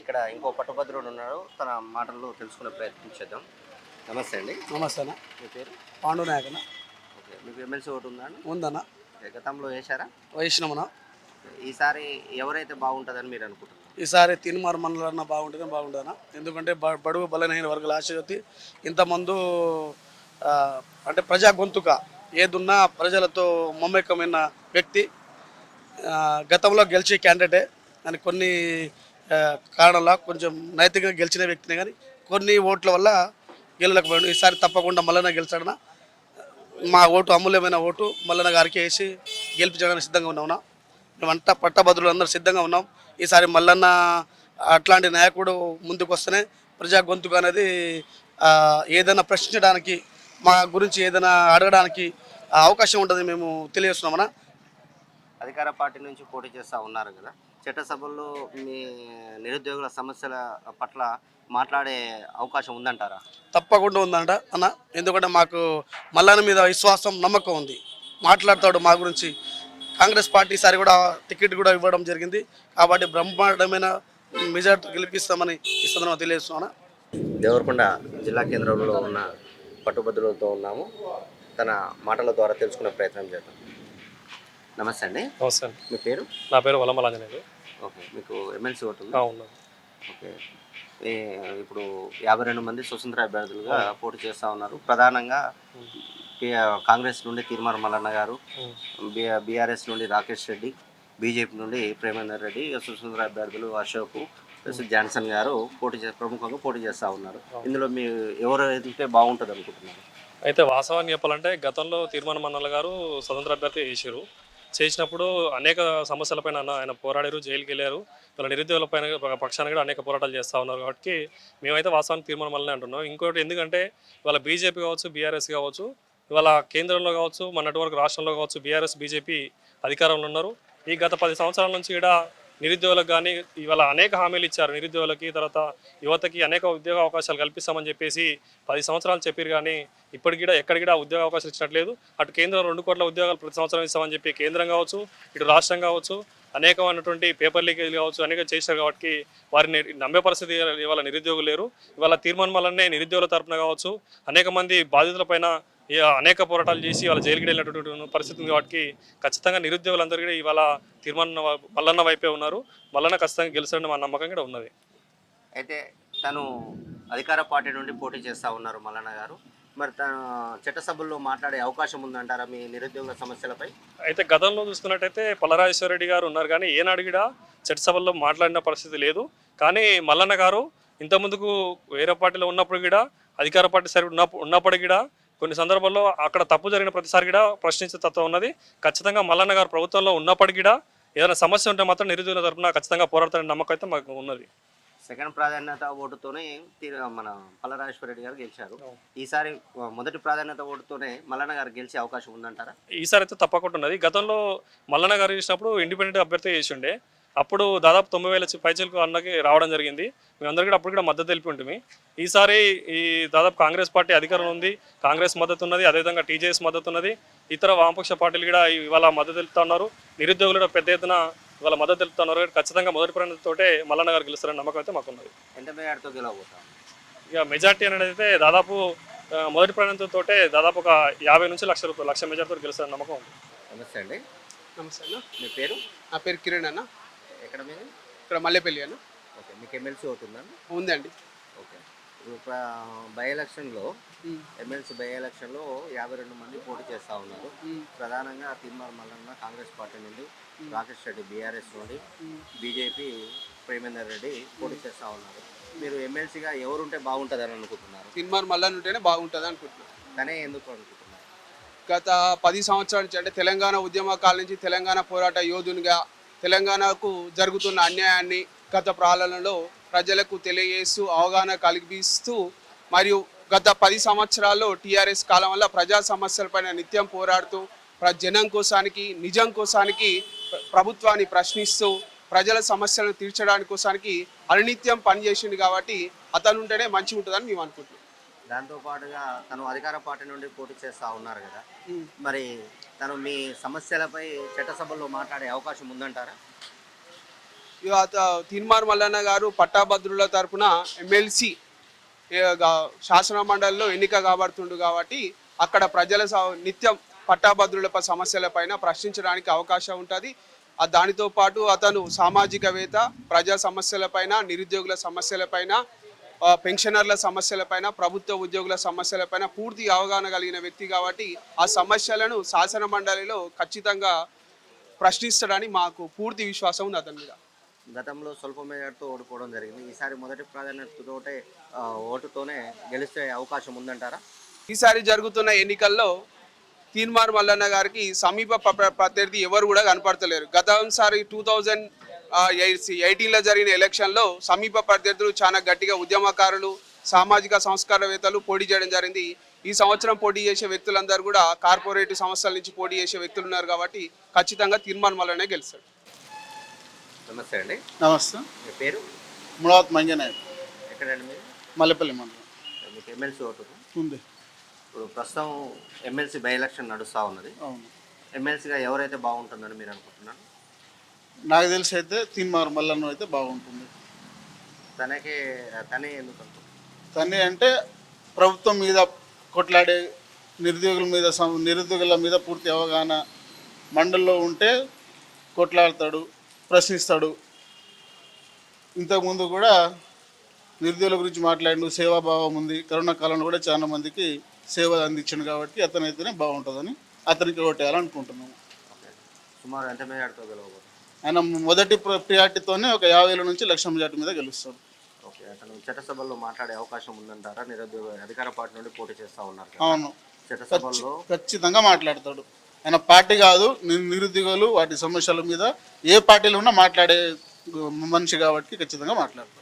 ఇక్కడ ఇంకో పట్టుభద్రుడు ఉన్నాడు. తన మాటల్లో తెలుసుకునే ప్రయత్నం చేద్దాం. నమస్తే అండి. నమస్తే అన్న. మీ పేరు? పాండు నాయకన ఓకే. మీకు ఎమ్మెల్సీ ఓటు ఉందా అండి? ఉందన్న. ఓకే, గతంలో వేశారా? వైష్ణవన ఈసారి ఎవరైతే బాగుంటుందని మీరు అనుకుంటున్నారు? ఈసారి తినుమారు మండలన్న బాగుంటుందని బాగుంటుందన్న. ఎందుకంటే బ- బడుగు బలహీన వర్గాల ఆశయతి ఇంతమందు ఆ, అంటే ప్రజా గొంతుక ఏదున్నా ప్రజలతో మమేకమైన వ్యక్తి ఆ, గతంలో గెలిచే క్యాండిడేటే. కానీ కొన్ని కారణంలో కొంచెం నైతికంగా గెలిచిన వ్యక్తిని కానీ కొన్ని ఓట్ల వల్ల గెలలేకపోయాడు ఈసారి తప్పకుండా మల్లన్న గెలిచాడన మా ఓటు అమూల్యమైన ఓటు. మల్లన్న గారికి వేసి గెలిపించడానికి సిద్ధంగా ఉన్నావునా మేమంతా పట్టభద్రులు అందరూ సిద్ధంగా ఉన్నాం. ఈసారి మల్లన్న అట్లాంటి నాయకుడు ముందుకు వస్తేనే ప్రజా గొంతుకు అనేది ఏదైనా ప్రశ్నించడానికి మా గురించి ఏదైనా అడగడానికి అవకాశం ఉంటుంది మేము తెలియజేస్తున్నామన్నా అధికార పార్టీ నుంచి పోటీ చేస్తూ ఉన్నారు కదా. చట్టసభల్లో మీ నిరుద్యోగుల సమస్యల పట్ల మాట్లాడే అవకాశం ఉందంటారా? తప్పకుండా ఉందంట. అన్న ఎందుకంటే మాకు మల్లన్న మీద విశ్వాసం నమ్మకం ఉంది. మాట్లాడతాడు మా గురించి. కాంగ్రెస్ పార్టీ ఈసారి కూడా టికెట్ కూడా ఇవ్వడం జరిగింది. కాబట్టి బ్రహ్మాండమైన మెజార్టీ గెలిపిస్తామని ఈ సందర్భంగా తెలియజేస్తున్నాను దేవరకొండ జిల్లా కేంద్రంలో ఉన్న పట్టుభద్రులతో ఉన్నాము. తన మాటల ద్వారా తెలుసుకునే ప్రయత్నం చేద్దాం. నమస్తే అండి. నమస్తే అండి. మీ పేరు? నా పేరు వలమలాంజనేయులు. ఓకే మీకు ఎమ్మెల్సీ ఓటు ఉందా? ఉన్నాను ఓకే. ఇప్పుడు యాభై రెండు మంది స్వతంత్ర అభ్యర్థులుగా పోటీ చేస్తూ ఉన్నారు. ప్రధానంగా పి- కాంగ్రెస్ నుండి తీర్మాన మల్లన్న గారు బి- బీఆర్ఎస్ నుండి రాకేష్ రెడ్డి బీజేపీ నుండి ప్రేమేందర్ రెడ్డి స్వతంత్ర అభ్యర్థులు అశోక్ ప్లస్ జాన్సన్ గారు పోటీ చే ప్రముఖంగా పోటీ చేస్తూ ఉన్నారు. ఇందులో మీ ఎవరు ఎదిగితే బాగుంటుంది అనుకుంటున్నారు అయితే వాస్తవాన్ని చెప్పాలంటే గతంలో తీర్మాన మన్నల గారు స్వతంత్ర అభ్యర్థి చేశారు చేసినప్పుడు అనేక సమస్యలపైన ఆయన పోరాడారు జైలుకి వెళ్ళారు వాళ్ళ నిరుద్యోగుల పైన పక్షాన కూడా అనేక పోరాటాలు చేస్తూ ఉన్నారు కాబట్టి మేమైతే వాస్తవానికి తీర్మానం వల్లనే అంటున్నాం. ఇంకోటి ఎందుకంటే ఇవాళ బీజేపీ కావచ్చు బీఆర్ఎస్ కావచ్చు ఇవాళ కేంద్రంలో కావచ్చు మొన్నటి వరకు రాష్ట్రంలో కావచ్చు బీఆర్ఎస్ బీజేపీ అధికారంలో ఉన్నారు. ఈ గత పది సంవత్సరాల నుంచి కూడా నిరుద్యోగులకు కానీ ఇవాళ అనేక హామీలు ఇచ్చారు. నిరుద్యోగులకి తర్వాత యువతకి అనేక ఉద్యోగ అవకాశాలు కల్పిస్తామని చెప్పేసి పది సంవత్సరాలు చెప్పారు కానీ ఇప్పటికి కూడా ఎక్కడికి కూడా ఉద్యోగ అవకాశాలు ఇచ్చినట్లేదు. అటు కేంద్రం రెండు కోట్ల ఉద్యోగాలు ప్రతి సంవత్సరం ఇస్తామని చెప్పి కేంద్రం కావచ్చు ఇటు రాష్ట్రం కావచ్చు అనేకమైనటువంటి పేపర్ లీకేజ్ కావచ్చు అనేక చేశారు కాబట్టి వారిని నమ్మే పరిస్థితి ఇవాళ నిరుద్యోగులు లేరు. ఇవాళ తీర్మానం వల్లనే నిరుద్యోగుల తరపున కావచ్చు అనేక మంది బాధితులపైన అనేక పోరాటాలు చేసి వాళ్ళ జైలుకి వెళ్ళినటువంటి పరిస్థితి ఉంది. కాబట్టి ఖచ్చితంగా నిరుద్యోగులందరూ కూడా ఇవాళ తీర్మానం మల్లన్న వైపే ఉన్నారు. మల్లన్న ఖచ్చితంగా గెలుస్తారని మా నమ్మకం కూడా ఉన్నది. అయితే తను అధికార పార్టీ నుండి పోటీ చేస్తూ ఉన్నారు మల్లన్న గారు. మరి తను చట్టసభల్లో మాట్లాడే అవకాశం ఉందంటారా మీ నిరుద్యోగుల సమస్యలపై? అయితే గతంలో చూసుకున్నట్టయితే పల్లరాజేశ్వరరెడ్డి గారు ఉన్నారు కానీ ఏనాడు కూడా చట్టసభల్లో మాట్లాడిన పరిస్థితి లేదు. కానీ మల్లన్న గారు ఇంతకుముందుకు వేరే పార్టీలో ఉన్నప్పుడు కూడా అధికార పార్టీ సరి ఉన్న ఉన్నప్పటికీ కూడా కొన్ని సందర్భాల్లో అక్కడ తప్పు జరిగిన ప్రతిసారి కూడా ప్రశ్నించే తత్వం ఉన్నది. ఖచ్చితంగా మల్లన్న గారు ప్రభుత్వంలో ఉన్నప్పటికీ కూడా ఏదైనా సమస్య ఉంటే మాత్రం నిరుద్యోగుల తరపున ఖచ్చితంగా పోరాడతారనే నమ్మకం అయితే మాకు ఉన్నది. సెకండ్ ప్రాధాన్యత ఓటుతోనే మన పల్లరాజేశ్వర రెడ్డి గారు గెలిచారు. ఈసారి మొదటి ప్రాధాన్యత ఓటుతోనే మల్లన్న గారు గెలిచే అవకాశం ఉందంటారా? ఈసారి అయితే తప్పకుండా ఉన్నది. గతంలో మల్లన్న గారు చేసినప్పుడు ఇండిపెండెంట్ అభ్యర్థి చేసి ఉండే అప్పుడు దాదాపు తొంభై వేల పైచలకు అన్నకి రావడం జరిగింది. మేమందరూ కూడా అప్పుడు కూడా మద్దతు తెలిపి ఉంటుంది ఈసారి ఈ దాదాపు కాంగ్రెస్ పార్టీ అధికారం ఉంది. కాంగ్రెస్ మద్దతు ఉన్నది. అదేవిధంగా టీజేఎస్ మద్దతు ఉన్నది. ఇతర వామపక్ష పార్టీలు కూడా ఇవాళ మద్దతు తెలుపుతా ఉన్నారు. నిరుద్యోగులు కూడా పెద్ద ఎత్తున ఇవాళ మద్దతు తెలుపుతా ఉన్నారు. ఖచ్చితంగా మొదటి ప్రాణతోటే మల్లన్న గారు గెలుస్తారని నమ్మకం అయితే మాకున్నది. ఇక మెజార్టీ అనేది అయితే దాదాపు మొదటి ప్రాణంతోటే దాదాపు ఒక యాభై నుంచి లక్ష రూపాయలు లక్ష మెజార్టీతో గెలుస్తారని నమ్మకం ఉంది. నమస్తే అండి. నమస్తే అన్న. మీ పేరు? నా పేరు కిరణ్ అన్న. ఎక్కడ మీది? ఇక్కడ మల్లెపల్లి అన్న. ఓకే మీకు ఎమ్మెల్సీ ఓటు ఉందండి. ఓకే. బై ఎలక్షన్లో ఎమ్మెల్సీ బై ఎలక్షన్లో యాభై రెండు మంది పోటీ చేస్తూ ఉన్నారు. ప్రధానంగా తిమ్మర్ మల్లన్న కాంగ్రెస్ పార్టీ నుండి రాకేష్ రెడ్డి బీఆర్ఎస్ నుండి బీజేపీ ప్రేమేందర్ రెడ్డి పోటీ చేస్తూ ఉన్నారు. మీరు ఎమ్మెల్సీగా ఎవరుంటే బాగుంటుందని అనుకుంటున్నారు? తిన్మార్ మల్లన్ ఉంటేనే బాగుంటుంది అనుకుంటున్నాను. తనే ఎందుకు అనుకుంటున్నారు? గత పది సంవత్సరాల నుంచి అంటే తెలంగాణ ఉద్యమకాల నుంచి తెలంగాణ పోరాట యోధునిగా తెలంగాణకు జరుగుతున్న అన్యాయాన్ని గత పాలనలో ప్రజలకు తెలియజేస్తూ అవగాహన కలిగిస్తూ మరియు గత పది సంవత్సరాల్లో టీఆర్ఎస్ కాలం వల్ల ప్రజా సమస్యలపైన నిత్యం పోరాడుతూ ప్ర- జనం కోసానికి నిజం కోసానికి ప్ర- ప్రభుత్వాన్ని ప్రశ్నిస్తూ ప్రజల సమస్యలను తీర్చడానికి కోసానికి అనునిత్యం పనిచేసింది కాబట్టి అతను ఉంటేనే మంచిగా ఉంటుందని మేము అనుకుంటున్నాం దాంతో పాటుగా తను అధికార పార్టీ నుండి పోటీ చేస్తూ ఉన్నారు కదా. మరి తను మీ సమస్యలపై చట్టసభలో మాట్లాడే అవకాశం ఉందంటారా? ఇక తీన్మార్ మల్లన్న గారు పట్టాభద్రుల తరపున ఎమ్మెల్సీ శాసన మండలిలో ఎన్నిక కాబడుతుండు కాబట్టి అక్కడ ప్రజల నిత్యం పట్టాభద్రుల సమస్యలపైన ప్రశ్నించడానికి అవకాశం ఉంటుంది. దానితో పాటు అతను సామాజికవేత్త ప్రజా సమస్యలపైన నిరుద్యోగుల సమస్యలపైన పెన్షనర్ల సమస్యలపైన ప్రభుత్వ ఉద్యోగుల సమస్యలపైన పూర్తి అవగాహన కలిగిన వ్యక్తి కాబట్టి ఆ సమస్యలను శాసన మండలిలో ఖచ్చితంగా ప్రశ్నిస్తాడని మాకు పూర్తి విశ్వాసం ఉంది అతని మీద. గతంలో స్వల్ప మెజార్టీతో ఓడిపోవడం జరిగింది. ఈసారి మొదటి ప్రాధాన్యతతోటే ఓటుతోనే గెలిచే అవకాశం ఉందంటారా? ఈసారి జరుగుతున్న ఎన్నికల్లో తీన్మార్ మల్లన్న గారికి సమీప ప్రత్యర్థి ఎవరు కూడా కనపడతలేరు. గతంసారి టూ థౌజండ్ ఎయిటీన్లో జరిగిన ఎలక్షన్లో సమీప ప్రత్యర్థులు చాలా గట్టిగా ఉద్యమకారులు సామాజిక సంస్కారవేత్తలు పోటీ చేయడం జరిగింది. ఈ సంవత్సరం పోటీ చేసే వ్యక్తులందరూ కూడా కార్పొరేట్ సంస్థల నుంచి పోటీ చేసే వ్యక్తులు ఉన్నారు కాబట్టి ఖచ్చితంగా తీర్మాన్ మల్లనే గెలుస్తాడు నమస్తే అండి. నమస్తే. మీ పేరు? ములాత్ మంజనాయక్. ఎక్కడండి మీరు? మల్లెపల్లి మండలం. మీకు ఎమ్మెల్సీ ఓటు ఉంది. ఇప్పుడు ప్రస్తుతం ఎమ్మెల్సీ బై ఎలక్షన్ నడుస్తూ ఉన్నది. అవును. ఎమ్మెల్సీగా ఎవరైతే బాగుంటుందని మీరు అనుకుంటున్నారు? నాకు తెలిసి అయితే తీన్మార్ మల్లన్న అయితే బాగుంటుంది. తనకే తనే ఎందుకు అంటే ప్రభుత్వం మీద కొట్లాడే నిరుద్యోగుల మీద నిరుద్యోగుల మీద పూర్తి అవగాహన మండల్లో ఉంటే కొట్లాడతాడు ప్రశ్నిస్తాడు. ఇంతకుముందు కూడా నిరుద్యోగుల గురించి మాట్లాడిండు సేవాభావం ఉంది కరోనా కాలంలో కూడా చాలా మందికి సేవ అందించాడు కాబట్టి అతనైతేనే బాగుంటుందని అతనికి ఓటేయాలనుకుంటున్నాము. సుమారు ఎంత గెలవబోతుంది ఆయన మొదటి ప్ర- ప్రియారిటీతోనే ఒక యాభై వేల నుంచి లక్ష మెజార్టీ మీద గెలుస్తాడు. ఓకే అతను చట్టసభల్లో మాట్లాడే అవకాశం ఉందంటారా? నిరుద్యోగ అధికార పార్టీ నుండి పోటీ చేస్తూ ఉన్నారు. అవును. చట్టసభల్లో ఖచ్చితంగా మాట్లాడతాడు. ఆయన పార్టీ కాదు నిరుద్యోగులు వాటి సమస్యల మీద ఏ పార్టీలో ఉన్నా మాట్లాడే మనిషి కాబట్టి ఖచ్చితంగా మాట్లాడతాడు.